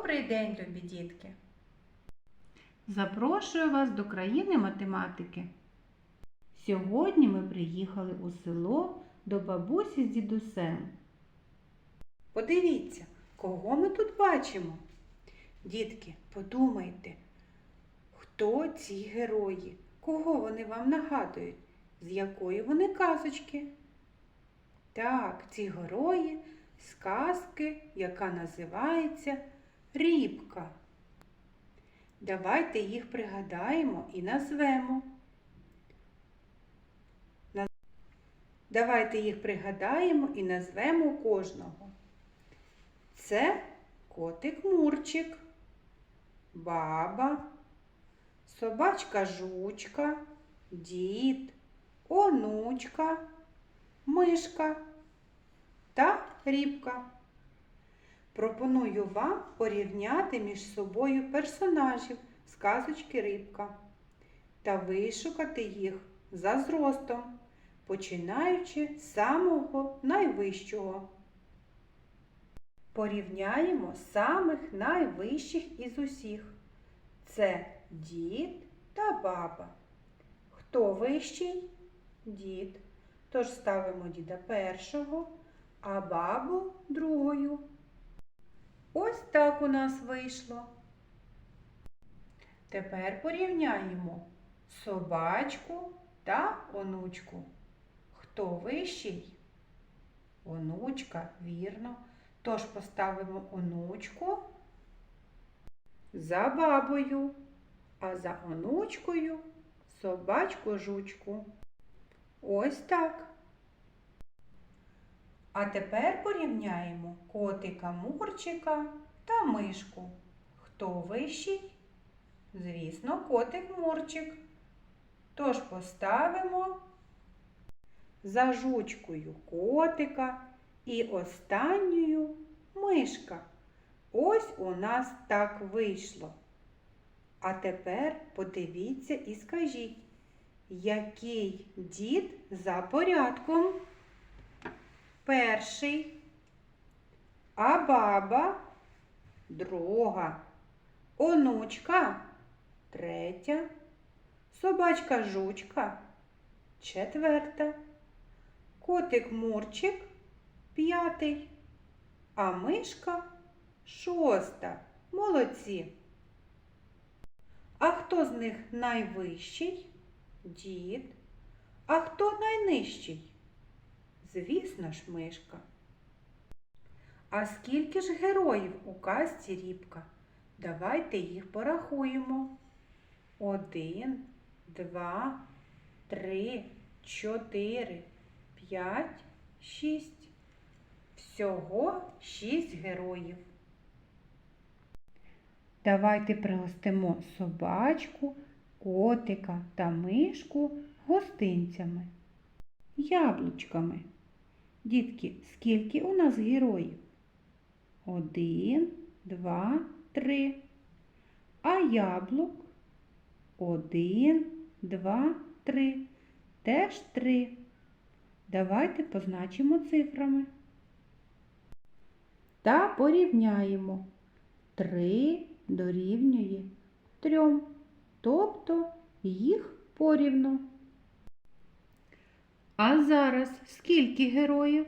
Добрий день, любі дітки! Запрошую вас до країни математики. Сьогодні ми приїхали у село до бабусі з дідусем. Подивіться, кого ми тут бачимо. Дітки, подумайте, хто ці герої? Кого вони вам нагадують? З якої вони казочки? Так, ці герої з казки, яка називається Рібка. Давайте їх пригадаємо і назвемо. Давайте їх пригадаємо і назвемо кожного. Це котик Мурчик, баба, собачка жучка, дід, онучка, мишка та рібка. Пропоную вам порівняти між собою персонажів з казочки Рибка та вишукати їх за зростом, починаючи з самого найвищого. Порівняємо самих найвищих із усіх. Це дід та баба. Хто вищий? Дід. Тож ставимо діда першого, а бабу другою. Ось так у нас вийшло. Тепер порівняємо собачку та онучку. Хто вищий? Онучка, вірно. Тож поставимо онучку за бабою, а за онучкою собачку жучку. Ось так. А тепер порівняємо котика Мурчика та мишку. Хто вищий? Звісно, котик Мурчик. Тож поставимо за жучкою котика і останньою мишка. Ось у нас так вийшло. А тепер подивіться і скажіть, який дід за порядком? Перший, а баба друга, онучка третя, собачка жучка четверта, котик Мурчик п'ятий, а мишка шоста. Молодці. А хто з них найвищий? Дід. А хто найнижчий? Звісно ж, мишка. А скільки ж героїв у казці Рібка? Давайте їх порахуємо. Один, два, три, чотири, п'ять, шість. Всього шість героїв. Давайте пригостимо собачку, котика та мишку гостинцями, яблучками. Дітки, скільки у нас героїв? Один, два, три. А яблук? Один, два, три. Теж три. Давайте позначимо цифрами. Та порівняємо. Три дорівнює трьом, тобто їх порівну. А зараз скільки героїв?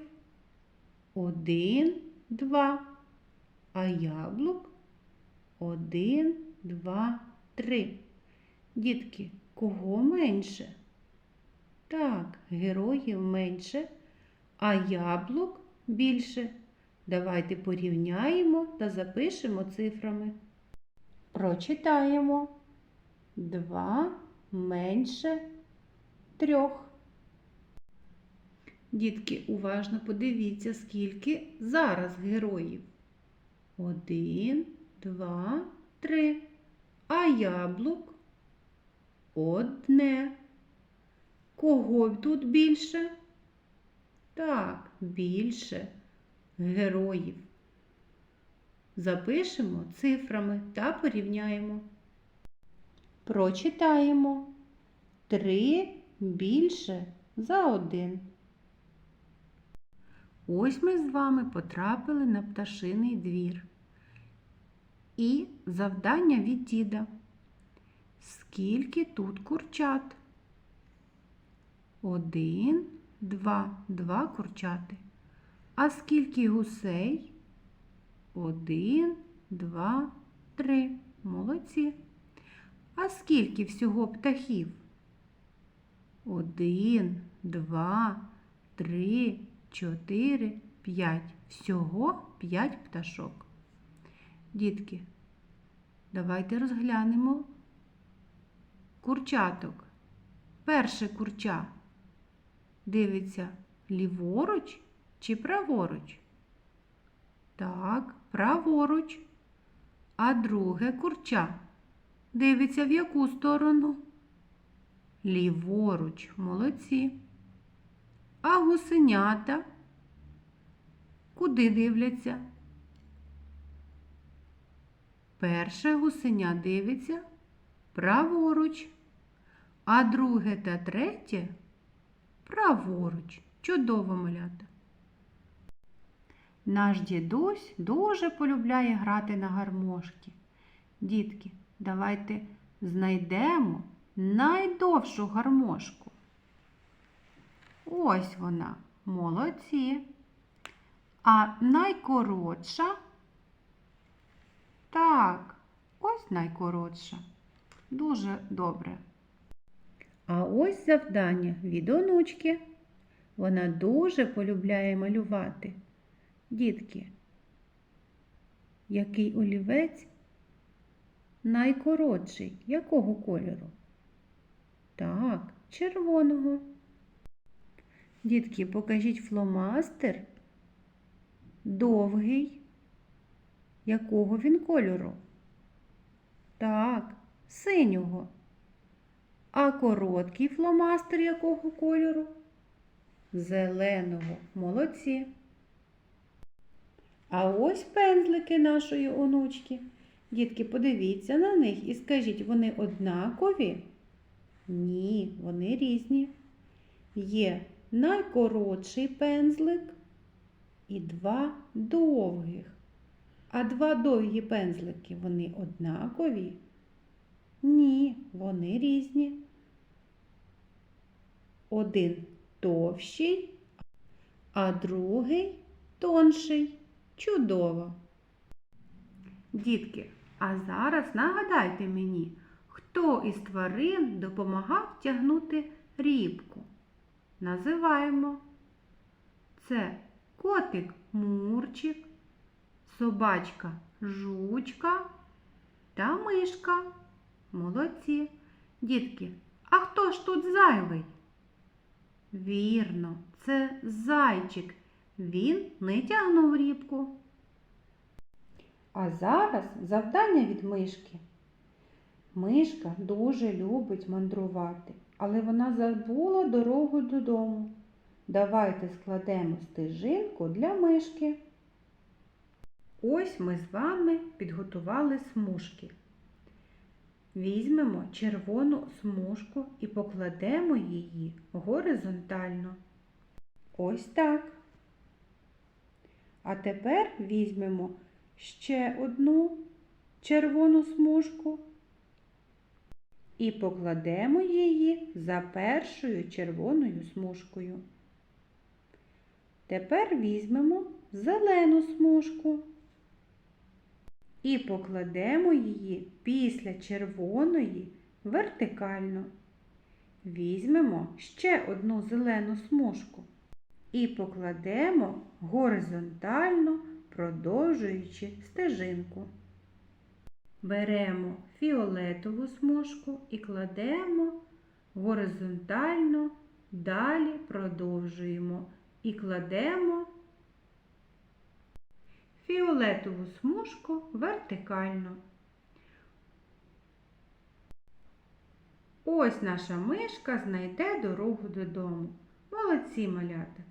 Один, два. А яблук? Один, два, три. Дітки, кого менше? Так, героїв менше, а яблук більше. Давайте порівняємо та запишемо цифрами. Прочитаємо. Два менше трьох. Дітки, уважно подивіться, скільки зараз героїв. Один, два, три. А яблук одне. Кого тут більше? Так, більше героїв. Запишемо цифрами та порівняємо. Прочитаємо. Три більше за один. Ось ми з вами потрапили на пташиний двір. І завдання від діда. Скільки тут курчат? Один, два, два курчати. А скільки гусей? Один, два, три. Молодці. А скільки всього птахів? Один, два, три, чотири, п'ять. Всього п'ять пташок. Дітки, давайте розглянемо курчаток. Перше курча дивиться ліворуч чи праворуч? Так, праворуч. А друге курча дивиться в яку сторону? Ліворуч, молодці. А гусенята куди дивляться? Перше гусеня дивиться праворуч, а друге та третє праворуч. Чудово малята. Наш дідусь дуже полюбляє грати на гармошки. Дітки, давайте знайдемо найдовшу гармошку. Ось вона, молодці. А найкоротша? Так, ось найкоротша. Дуже добре. А ось завдання від онучки. Вона дуже полюбляє малювати. Дітки, який олівець найкоротший? Якого кольору? Так, червоного. Дітки, покажіть фломастер довгий. Якого він кольору? Так, синього. А короткий фломастер якого кольору? Зеленого. Молодці. А ось пензлики нашої онучки. Дітки, подивіться на них і скажіть, вони однакові? Ні, вони різні. Є найкоротший пензлик і два довгих. А два довгі пензлики вони однакові? Ні, вони різні. Один товщий, а другий тонший. Чудово. Дітки, а зараз нагадайте мені, хто із тварин допомагав тягнути рібку? Називаємо. Це котик Мурчик, собачка Жучка та мишка. Молодці. Дітки, а хто ж тут зайвий? Вірно, це зайчик. Він не тягнув рібку. А зараз завдання від мишки. Мишка дуже любить мандрувати, але вона забула дорогу додому. Давайте складемо стежинку для мишки. Ось ми з вами підготували смужки. Візьмемо червону смужку і покладемо її горизонтально. Ось так. А тепер візьмемо ще одну червону смужку і покладемо її за першою червоною смужкою. Тепер візьмемо зелену смужку і покладемо її після червоної вертикально. Візьмемо ще одну зелену смужку і покладемо горизонтально, продовжуючи стежинку. Беремо фіолетову смужку і кладемо горизонтально, далі продовжуємо і кладемо фіолетову смужку вертикально. Ось наша мишка знайде дорогу додому. Молодці малята!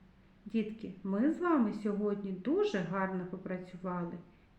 Дітки, ми з вами сьогодні дуже гарно попрацювали.